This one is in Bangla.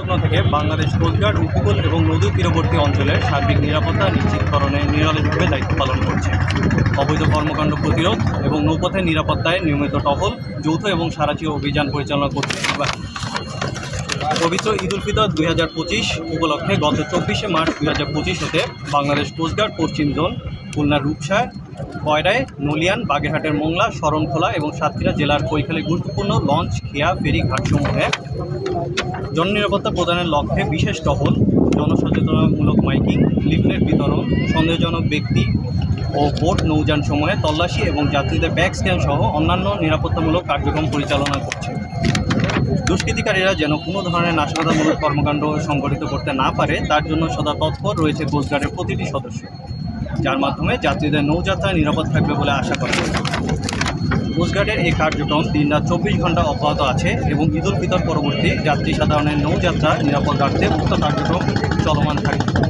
লগ্ন থেকে বাংলাদেশ কোস্টগার্ড, উপকূল এবং নদী তীরবর্তী অঞ্চলের সার্বিক নিরাপত্তা নিশ্চিতকরণে নিরলসভাবে দায়িত্ব পালন করছে অবৈধ কর্মকাণ্ড প্রতিরোধ এবং নৌপথের নিরাপত্তায় নিয়মিত টহল, যৌথ এবং সারাচীয় অভিযান পরিচালনা করছে। পবিত্র ঈদ উল ফিতর দুই হাজার পঁচিশ উপলক্ষে গত চব্বিশে মার্চ দুই হাজার পঁচিশ হতে বাংলাদেশ কোস্টগার্ড পশ্চিম জোন, খুলনার রূপসা কয়রায় নলিয়ান, বাগেরহাটের মোংলা, শরণখোলা এবং সাতক্ষীরা জেলার কৈখালী গুরুত্বপূর্ণ লঞ্চ, খেয়া, ফেরি ঘাটসমূহে জননিরাপত্তা প্রদানের লক্ষ্যে বিশেষ টহল, জনসচেতনামূলক মাইকিং, লিফলেট বিতরণ, সন্দেহজনক ব্যক্তি ও বোট নৌযান সমূহে তল্লাশি এবং যাত্রীদের ব্যাগ স্ক্যান সহ অন্যান্য নিরাপত্তামূলক কার্যক্রম পরিচালনা করছে। দুষ্কৃতিকারীরা যেন কোনো ধরনের নাশকতামূলক কর্মকাণ্ড সংগঠিত করতে না পারে, তার জন্য সদা তৎপর রয়েছে কোস্টগার্ডের প্রতিটি সদস্য। যার মাধ্যমে যাত্রীদের নৌযাত্রা নিরাপদ থাকবে বলে আশা করা হয়েছে কোস্টগার্ডের এই কার্যক্রম দিন রাত চব্বিশ ঘণ্টা অব্যাহত আছে এবং ঈদ উল ফিতর পরবর্তী যাত্রী সাধারণের নৌযাত্রা নিরাপদ রাখতে উক্ত কার্যক্রম চলমান থাকবে।